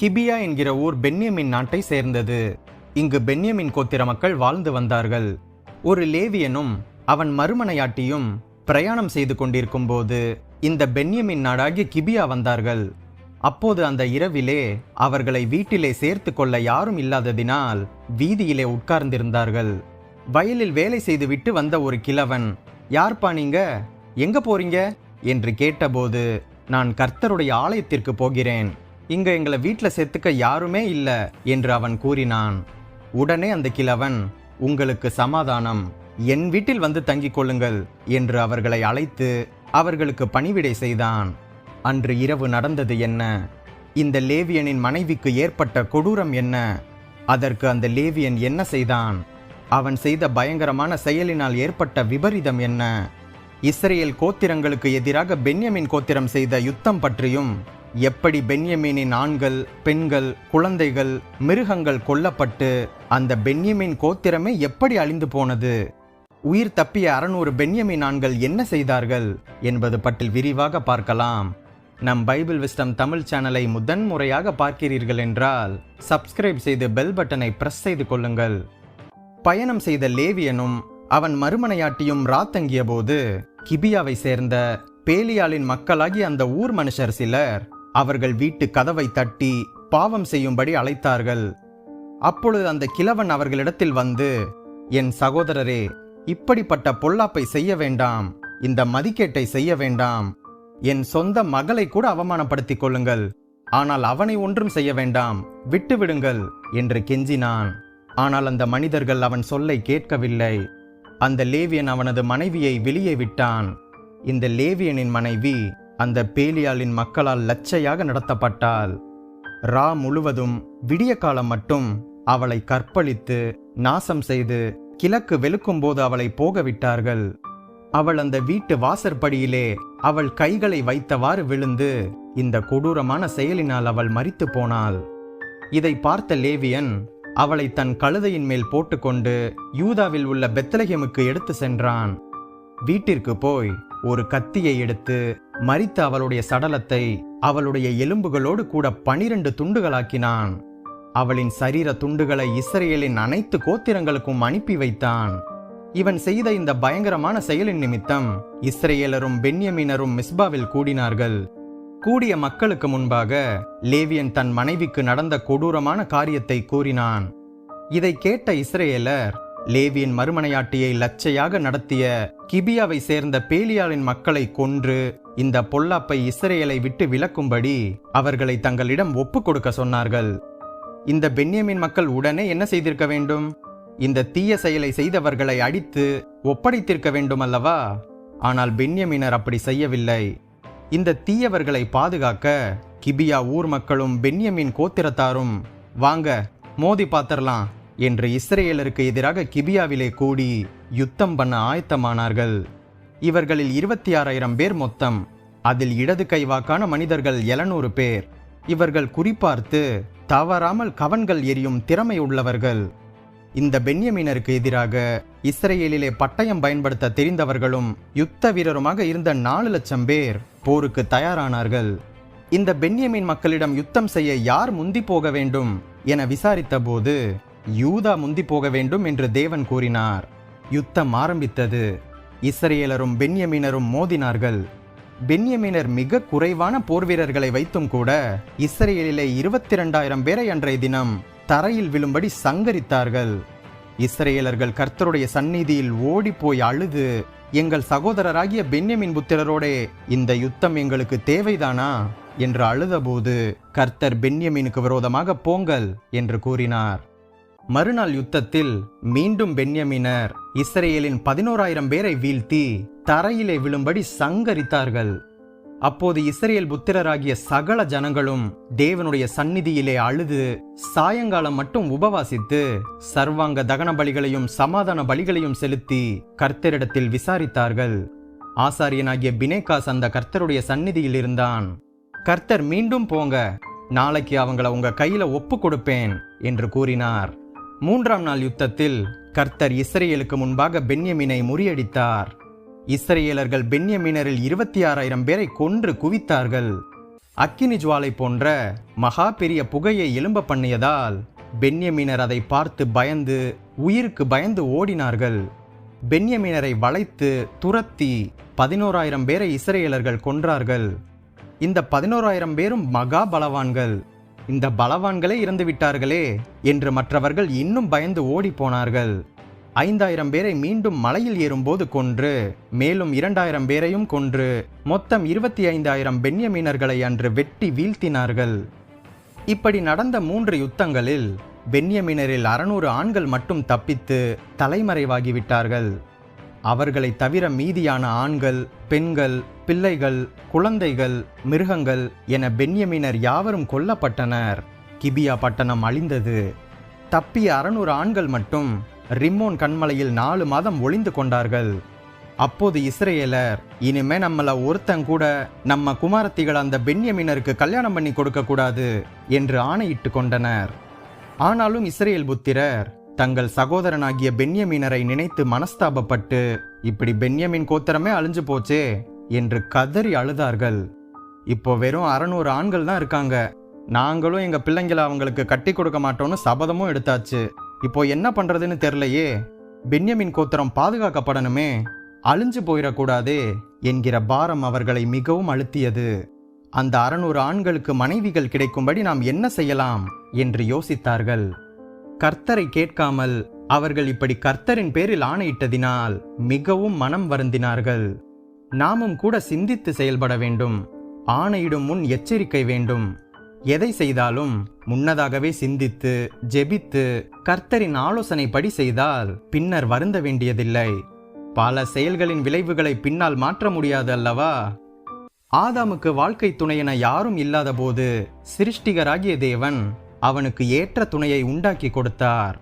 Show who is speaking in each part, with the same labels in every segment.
Speaker 1: கிபியா என்கிற ஊர் பென்யமின் நாட்டை சேர்ந்தது. இங்கு பென்யமின் கோத்திர மக்கள் வாழ்ந்து வந்தார்கள். ஒரு லேவியனும் அவன் மறுமனையாட்டியும் பிரயாணம் செய்து கொண்டிருக்கும் போது இந்த பென்யமின் நாடாகிய கிபியா வந்தார்கள். அப்போது அந்த இரவிலே அவர்களை வீட்டிலே சேர்த்து கொள்ள யாரும் இல்லாததினால் வீதியிலே உட்கார்ந்திருந்தார்கள். வயலில் வேலை செய்துவிட்டு வந்த ஒரு கிழவன் யார்ப்பா நீங்க? எங்க போறீங்க? என்று கேட்டபோது நான் கர்த்தருடைய ஆலயத்திற்கு போகிறேன். இங்க எங்களை வீட்டில் சேர்த்துக்க யாருமே இல்லை என்று அவன் கூறினான். உடனே அந்த கிழவன் உங்களுக்கு சமாதானம். என் வீட்டில் வந்து தங்கிக் கொள்ளுங்கள் என்று அவர்களை அழைத்து அவர்களுக்கு பணிவிடை செய்தான். அன்று இரவு நடந்தது என்ன? இந்த லேவியனின் மனைவிக்கு ஏற்பட்ட கொடூரம் என்ன? அதற்கு அந்த லேவியன் என்ன செய்தான்? அவன் செய்த பயங்கரமான செயலினால் ஏற்பட்ட விபரீதம் என்ன? இஸ்ரேல் கோத்திரங்களுக்கு எதிராக பென்யமின் கோத்திரம் செய்த யுத்தம் பற்றியும் எப்படி பென்யமீனின் ஆண்கள் பெண்கள் குழந்தைகள் மிருகங்கள் கொல்லப்பட்டு அந்த பென்யமின் கோத்திரமே எப்படி அழிந்து போனது? உயிர் தப்பிய அறநூறு பென்யமின் ஆண்கள் என்ன செய்தார்கள் என்பது பற்றி விரிவாக பார்க்கலாம். நம் பைபிள் விஸ்டம் தமிழ் சேனலை முதன் முறையாக பார்க்கிறீர்கள் என்றால் சப்ஸ்கிரைப் செய்து பெல் பட்டனை பிரஸ் செய்து கொள்ளுங்கள். பயணம் செய்த லேவியனும் அவன் மறுமனையாட்டியும் ராத்தங்கிய போது கிபியாவை சேர்ந்த பேலியாளின் மக்களாகி அந்த ஊர் மனுஷர் சிலர் அவர்கள் வீட்டு கதவை தட்டி பாவம் செய்யும்படி அழைத்தார்கள். அப்பொழுது அந்த கிழவன் அவர்களிடத்தில் வந்து என் சகோதரரே இப்படிப்பட்ட பொல்லாப்பை செய்ய வேண்டாம். இந்த மதிக்கேட்டை செய்ய வேண்டாம். என் சொந்த மகளை கூட அவமானப்படுத்திக் கொள்ளுங்கள். ஆனால் அவனை ஒன்றும் செய்ய வேண்டாம். விட்டுவிடுங்கள் என்று கெஞ்சினான். ஆனால் அந்த மனிதர்கள் அவன் சொல்லை கேட்கவில்லை. அந்த லேவியன் அவனது மனைவியை வெளியே விட்டான். இந்த லேவியனின் மனைவி அந்த பேலியாளின் மக்களால் லச்சையாக நடத்தப்பட்டாள் ரா முழுவதும் விடிய காலம் மட்டும் அவளை கற்பழித்து நாசம் செய்து கிழக்கு வெளுக்கும் போது அவளை போக விட்டார்கள் அவள் அந்த வீட்டு வாசற்படியிலே அவள் கைகளை வைத்தவாறு விழுந்து இந்த கொடூரமான செயலினால் அவள் மறித்து போனாள். இதை பார்த்த லேவியன் அவளை தன் கழுதையின் மேல் போட்டுக்கொண்டு யூதாவில் உள்ள பெத்லகேமுக்கு எடுத்து சென்றான். வீட்டிற்கு போய் ஒரு கத்தியை எடுத்து மறித்த அவளுடைய சடலத்தை அவளுடைய எலும்புகளோடு கூட பனிரெண்டு துண்டுகளாக்கினான். அவளின் சரீர துண்டுகளை இஸ்ரேலின் அனைத்து கோத்திரங்களுக்கும் அனுப்பி வைத்தான். இவன் செய்த இந்த பயங்கரமான செயலின் நிமித்தம் இஸ்ரேலரும் பென்யமீனரும் மிஸ்பாவில் கூடினார்கள். கூடிய மக்களுக்கு முன்பாக லேவியன் தன் மனைவிக்கு நடந்த கொடூரமான காரியத்தை கூறினான். இதை கேட்ட இஸ்ரேலர் லேவியின் மறுமனையாட்டியை லச்சையாக நடத்திய கிபியாவை சேர்ந்த பேலியாளின் மக்களை கொன்று இந்த பொல்லாப்பை இஸ்ரேலை விட்டு விலக்கும்படி அவர்களை தங்களிடம் ஒப்புக் கொடுக்க சொன்னார்கள். இந்த பென்யமின் மக்கள் உடனே என்ன செய்திருக்க வேண்டும்? இந்த தீய செயலை செய்தவர்களை அடித்து ஒப்படைத்திருக்க வேண்டும் அல்லவா ஆனால் பென்யமினர் அப்படி செய்யவில்லை. இந்த தீயவர்களை பாதுகாக்க கிபியா ஊர் மக்களும் பென்யமின் கோத்திரத்தாரும் வாங்க மோதி பார்த்தரலாம் என்று இஸ்ரேலருக்கு எதிராக கிபியாவிலே கூடி யுத்தம் பண்ண ஆயத்தமானார்கள். இவர்களில் இருபத்தி ஆறாயிரம் பேர் மொத்தம். அதில் இடது கைவாக்கான மனிதர்கள் எழுநூறு பேர். இவர்கள் குறிப்பார்த்து தவறாமல் கவன்கள் எரியும் திறமை உள்ளவர்கள். இந்த பென்யமீனருக்கு எதிராக இஸ்ரேலிலே பட்டயம் பயன்படுத்த தெரிந்தவர்களும் யுத்த வீரருமாக இருந்த நாலு லட்சம் பேர் போருக்கு தயாரானார்கள். இந்த பென்யமின் மக்களிடம் யுத்தம் செய்ய யார் முந்தி போக வேண்டும் என விசாரித்தபோது யூதா முந்தி போக வேண்டும் என்று தேவன் கூறினார். யுத்தம் ஆரம்பித்தது. இஸ்ரேலரும் பென்யமீனரும் மோதினார்கள். பென்யமீனர் மிக குறைவான போர் வீரர்களை வைத்தும் கூட இஸ்ரேலிலே இருபத்தி இரண்டாயிரம் பேரை அன்றைய தினம் தரையில் விழும்படி சங்கரித்தார்கள். இஸ்ரேலர்கள் கர்த்தருடைய சந்நிதியில் ஓடிப்போய் அழுது எங்கள் சகோதரராகிய பென்யமின் புத்திரரோடே இந்த யுத்தம் எங்களுக்கு தேவைதானா? என்று அழுதபோது கர்த்தர் பென்யமீனுக்கு விரோதமாக போங்கள் என்று கூறினார். மறுநாள் யுத்தத்தில் மீண்டும் பென்யமினர் இஸ்ரேலின் பதினோராயிரம் பேரை வீழ்த்தி தரையிலே விழும்படி சங்கரித்தார்கள். அப்போது இஸ்ரேல் புத்திரராகிய சகல ஜனங்களும் தேவனுடைய சந்நிதியிலே அழுது சாயங்காலம் மட்டும் உபவாசித்து சர்வாங்க தகன பலிகளையும் சமாதான பலிகளையும் செலுத்தி கர்த்தரிடத்தில் விசாரித்தார்கள். ஆசாரியனாகிய பினேகாஸ் அந்த கர்த்தருடைய சந்நிதியில் இருந்தான். கர்த்தர் மீண்டும் போங்க நாளைக்கு அவங்கள உங்க கையில ஒப்பு கொடுப்பேன் என்று கூறினார். மூன்றாம் நாள் யுத்தத்தில் கர்த்தர் இஸ்ரேலுக்கு முன்பாக பென்யமினை முறியடித்தார். இஸ்ரேலர்கள் பென்யமினரில் இருபத்தி ஆறாயிரம் பேரை கொன்று குவித்தார்கள். அக்கினி ஜுவாலை போன்ற மகா பெரிய புகையை எலும்ப பண்ணியதால் பென்யமினர் அதை பார்த்து பயந்து உயிருக்கு பயந்து ஓடினார்கள். பென்யமினரை வளைத்து துரத்தி பதினோராயிரம் பேரை இஸ்ரேலர்கள் கொன்றார்கள். இந்த பதினோராயிரம் பேரும் மகா பலவான்கள். இந்த பலவான்களே இறந்து விட்டார்களே என்று மற்றவர்கள் இன்னும் பயந்து ஓடி போனார்கள். ஐந்தாயிரம் பேரை மீண்டும் மலையில் ஏறும்போது கொன்று மேலும் இரண்டாயிரம் பேரையும் கொன்று மொத்தம் இருபத்தி ஐந்தாயிரம் பென்யமீனர்களை அன்று வெட்டி வீழ்த்தினார்கள். இப்படி நடந்த மூன்று யுத்தங்களில் பென்யமீனரில் அறுநூறு ஆண்கள் மட்டும் தப்பித்து தலைமறைவாகிவிட்டார்கள் அவர்களை தவிர மீதியான ஆண்கள் பெண்கள் பிள்ளைகள் குழந்தைகள் மிருகங்கள் என பென்யமீனர் யாவரும் கொல்லப்பட்டனர். கிபியா பட்டணம் அழிந்தது. தப்பிய அறுநூறு ஆண்கள் மட்டும் ரிம்மோன் கண்மலையில் நாலு மாதம் ஒளிந்து கொண்டார்கள். அப்போது இஸ்ரேலர் இனிமே நம்மள ஒருத்தன் கூட நம்ம குமாரத்திகள் அந்த பென்யமினருக்கு கல்யாணம் பண்ணி கொடுக்க கூடாது என்று ஆணையிட்டு கொண்டனர். ஆனாலும் இஸ்ரேல் புத்திரர் தங்கள் சகோதரனாகிய பென்யமீனரை நினைத்து மனஸ்தாபப்பட்டு இப்படி பென்யமின் கோத்திரமே அழிஞ்சு போச்சே என்று கதறி அழுதார்கள். இப்போ வெறும் அறநூறு ஆண்கள் தான் இருக்காங்க. நாங்களும் எங்க பிள்ளைங்களை அவங்களுக்கு கட்டி கொடுக்க மாட்டோம்னு சபதமும் எடுத்தாச்சு. இப்போ என்ன பண்றதுன்னு தெரியலையே. பென்யமின் கோத்திரம் பாதுகாக்கப்படணுமே. அழிஞ்சு போயிடக்கூடாதே என்கிற பாரம் அவர்களை மிகவும் அழுத்தியது. அந்த அறநூறு ஆண்களுக்கு மனைவிகள் கிடைக்கும்படி நாம் என்ன செய்யலாம்? என்று யோசித்தார்கள். கர்த்தரை கேட்காமல் அவர்கள் இப்படி கர்த்தரின் பேரில் ஆணையிட்டதினால் மிகவும் மனம் வருந்தினார்கள். நாமும் கூட சிந்தித்து செயல்பட வேண்டும். ஆணையிடும் முன் எச்சரிக்கை வேண்டும். எதை செய்தாலும் முன்னதாகவே சிந்தித்து ஜெபித்து கர்த்தரின் ஆலோசனைப்படி செய்தால் பின்னர் வருந்த வேண்டியதில்லை. பல செயல்களின் விளைவுகளை பின்னால் மாற்ற முடியாது அல்லவா? ஆதாமுக்கு வாழ்க்கை துணையென யாரும் இல்லாதபோது சிருஷ்டிகராகிய தேவன் அவனுக்கு ஏற்ற துணையை உண்டாக்கி கொடுத்தார்.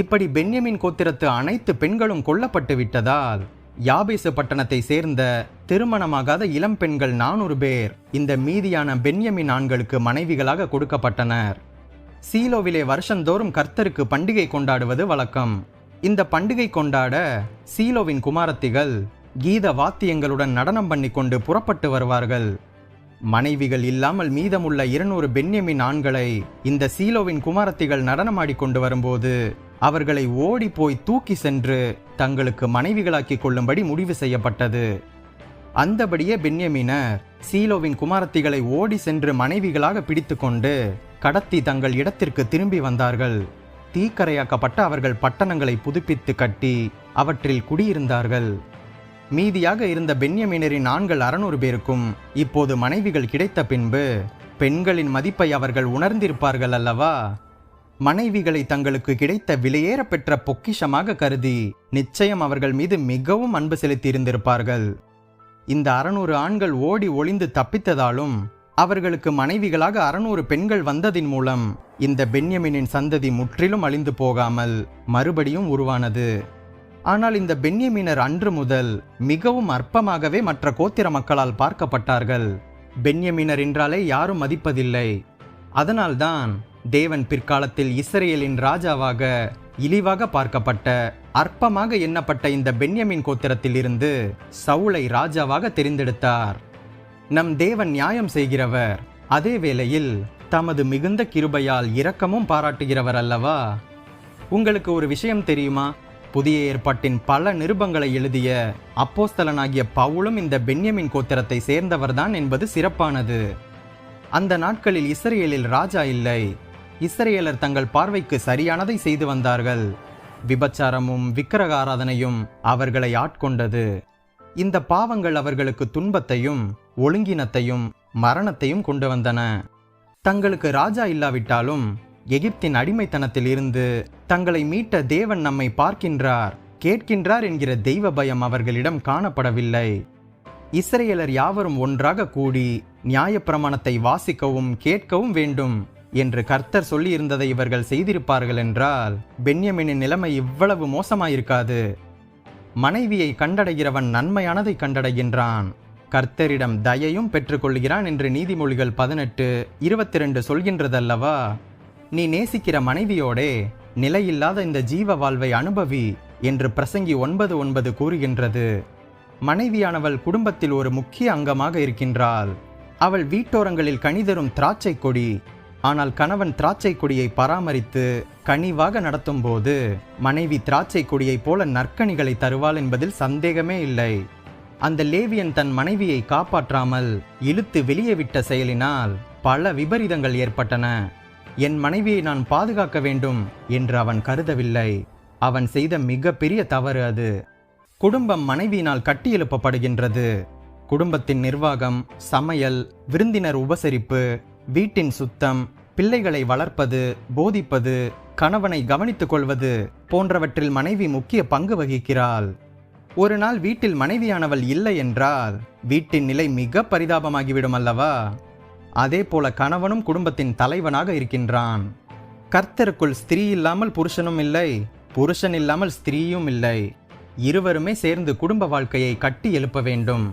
Speaker 1: இப்படி பென்யமின் கோத்திரத்து அனைத்து பெண்களும் கொல்லப்பட்டு விட்டதால் யாபேசு பட்டணத்தை சேர்ந்த திருமணமாகாத இளம் பெண்கள் நானூறு பேர் இந்த மீதியான பென்யமின் ஆண்களுக்கு மனைவிகளாக கொடுக்கப்பட்டனர். சீலோவிலே வருஷந்தோறும் கர்த்தருக்கு பண்டிகை கொண்டாடுவது வழக்கம். இந்த பண்டிகை கொண்டாட சீலோவின் குமாரத்திகள் கீத வாத்தியங்களுடன் நடனம் பண்ணி கொண்டு புறப்பட்டு வருவார்கள். மனைவிகள் இல்லாமல் மீதமுள்ள இருநூறு பென்யமின் ஆண்களை இந்த சீலோவின் குமாரத்திகள் நடனமாடி கொண்டு வரும்போது அவர்களை ஓடி போய் தூக்கி சென்று தங்களுக்கு மனைவிகளாக்கிக் கொள்ளும்படி முடிவு செய்யப்பட்டது. அந்தபடியே பென்யமினர் சீலோவின் குமாரத்திகளை ஓடி சென்று மனைவிகளாக பிடித்துக்கொண்டு கடத்தி தங்கள் இடத்திற்கு திரும்பி வந்தார்கள். தீக்கரையாக்கப்பட்ட அவர்கள் பட்டணங்களை புதுப்பித்து கட்டி அவற்றில் குடியிருந்தார்கள். மீதியாக இருந்த பென்யமீனரின் ஆண்கள் அறுநூறு பேருக்கும் இப்போது மனைவிகள் கிடைத்த பின்பு பெண்களின் மதிப்பை அவர்கள் உணர்ந்திருப்பார்கள் அல்லவா? மனைவிகளை தங்களுக்கு கிடைத்த விலையேற பெற்ற பொக்கிஷமாக கருதி நிச்சயம் அவர்கள் மீது மிகவும் அன்பு செலுத்தியிருந்திருப்பார்கள். இந்த அறுநூறு ஆண்கள் ஓடி ஒளிந்து தப்பித்ததாலும் அவர்களுக்கு மனைவிகளாக அறுநூறு பெண்கள் வந்ததின் மூலம் இந்த பென்யமினின் சந்ததி முற்றிலும் அழிந்து போகாமல் மறுபடியும் உருவானது. ஆனால் இந்த பென்யமீனர் அன்று முதல் மிகவும் அற்பமாகவே மற்ற கோத்திர மக்களால் பார்க்கப்பட்டார்கள். பென்யமீனர் என்றாலே யாரும் மதிப்பதில்லை. அதனால்தான் தேவன் பிற்காலத்தில் இஸ்ரேலின் ராஜாவாக இழிவாக பார்க்கப்பட்ட அற்பமாக எண்ணப்பட்ட இந்த பென்யமின் கோத்திரத்தில் இருந்து சவுளை ராஜாவாக தெரிந்தெடுத்தார். நம் தேவன் நியாயம் செய்கிறவர். அதே வேளையில் தமது மிகுந்த கிருபையால் இரக்கமும் பாராட்டுகிறவர் அல்லவா? உங்களுக்கு ஒரு விஷயம் தெரியுமா? புதிய ஏற்பாட்டின் பல நிருபங்களை எழுதிய அப்போஸ்தலனாகிய பவுலும் இந்த பென்யமின் கோத்திரத்தை சேர்ந்தவர்தான் என்பது சிறப்பானது. அந்த நாட்களில் இஸ்ரேலில் ராஜா இல்லை. இஸ்ரேலர் தங்கள் பார்வைக்கு சரியானதை செய்து வந்தார்கள். விபச்சாரமும் விக்கிரக ஆராதனையும் அவர்களை ஆட்கொண்டது. இந்த பாவங்கள் அவர்களுக்கு துன்பத்தையும் ஒழுங்கினத்தையும் மரணத்தையும் கொண்டு வந்தன. தங்களுக்கு ராஜா இல்லாவிட்டாலும் எகிப்தின் அடிமைத்தனத்தில் இருந்து தங்களை மீட்ட தேவன் நம்மை பார்க்கின்றார் கேட்கின்றார் என்கிற தெய்வ பயம் அவர்களிடம் காணப்படவில்லை. இஸ்ரேலர் யாவரும் ஒன்றாக கூடி நியாயப்பிரமாணத்தை வாசிக்கவும் கேட்கவும் வேண்டும் என்று கர்த்தர் சொல்லியிருந்ததை இவர்கள் செய்திருப்பார்கள் என்றால் பென்யமினின் நிலைமை இவ்வளவு மோசமாயிருக்காது. மனைவியை கண்டடைகிறவன் நன்மையானதை கண்டடைகின்றான். கர்த்தரிடம் தயையும் பெற்றுக்கொள்கிறான் என்று நீதிமொழிகள் பதினெட்டு இருபத்தி ரெண்டு சொல்கின்றதல்லவா? நீ நேசிக்கிற மனைவியோடே நிலையில்லாத இந்த ஜீவ வாழ்வை அனுபவி என்று பிரசங்கி ஒன்பது ஒன்பது கூறுகின்றது. மனைவியானவள் குடும்பத்தில் ஒரு முக்கிய அங்கமாக இருக்கின்றாள். அவள் வீட்டோரங்களில் கனிதரும் திராட்சை கொடி ஆனால் கணவன் திராட்சை கொடியை பராமரித்து கனிவாக நடத்தும் போது மனைவி திராட்சை கொடியைப் போல நற்கனிகளை தருவாள் என்பதில் சந்தேகமே இல்லை. அந்த லேவியன் தன் மனைவியை காப்பாற்றாமல் இழுத்து வெளியே விட்ட செயலினால் பல விபரீதங்கள் ஏற்பட்டன. என் மனைவியை நான் பாதுகாக்க வேண்டும் என்று அவன் கருதவில்லை. அவன் செய்த மிகப்பெரிய தவறு அது. குடும்பம் மனைவியினால் கட்டியெழுப்பப்படுகின்றது. குடும்பத்தின் நிர்வாகம் சமையல் விருந்தினர் உபசரிப்பு வீட்டின் சுத்தம் பிள்ளைகளை வளர்ப்பது போதிப்பது கணவனை கவனித்துக் கொள்வது போன்றவற்றில் மனைவி முக்கிய பங்கு வகிக்கிறாள். ஒரு நாள் வீட்டில் மனைவியானவள் இல்லை என்றால் வீட்டின் நிலை மிக பரிதாபமாகிவிடும் அல்லவா? அதே போல கணவனும் குடும்பத்தின் தலைவனாக இருக்கின்றான். கர்த்தருக்குள் ஸ்திரீ இல்லாமல் புருஷனும் இல்லை புருஷன் இல்லாமல் ஸ்திரீயும் இல்லை. இருவருமே சேர்ந்து குடும்ப வாழ்க்கையை கட்டி எழுப்ப வேண்டும்.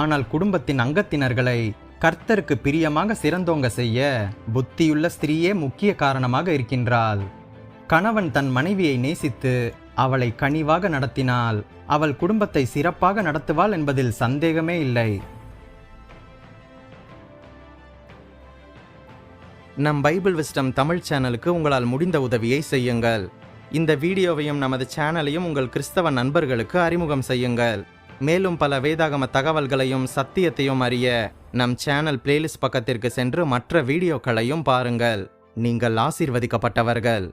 Speaker 1: ஆனால் குடும்பத்தின் அங்கத்தினர்களை கர்த்தருக்கு பிரியமாக சிறந்தோங்க செய்ய புத்தியுள்ள ஸ்திரீயே முக்கிய காரணமாக இருக்கின்றாள். கணவன் தன் மனைவியை நேசித்து அவளை கனிவாக நடத்தினால் அவள் குடும்பத்தை சிறப்பாக நடத்துவாள் என்பதில் சந்தேகமே இல்லை. நம் பைபிள் விஸ்டம் தமிழ் சேனலுக்கு உங்களால் முடிந்த உதவியை செய்யுங்கள். இந்த வீடியோவையும் நமது சேனலையும் உங்கள் கிறிஸ்தவ நண்பர்களுக்கு அறிமுகம் செய்யுங்கள். மேலும் பல வேதாகம தகவல்களையும் சத்தியத்தையும் அறிய நம் சேனல் பிளேலிஸ்ட் பக்கத்திற்கு சென்று மற்ற வீடியோக்களையும் பாருங்கள். நீங்கள் ஆசீர்வதிக்கப்பட்டவர்கள்.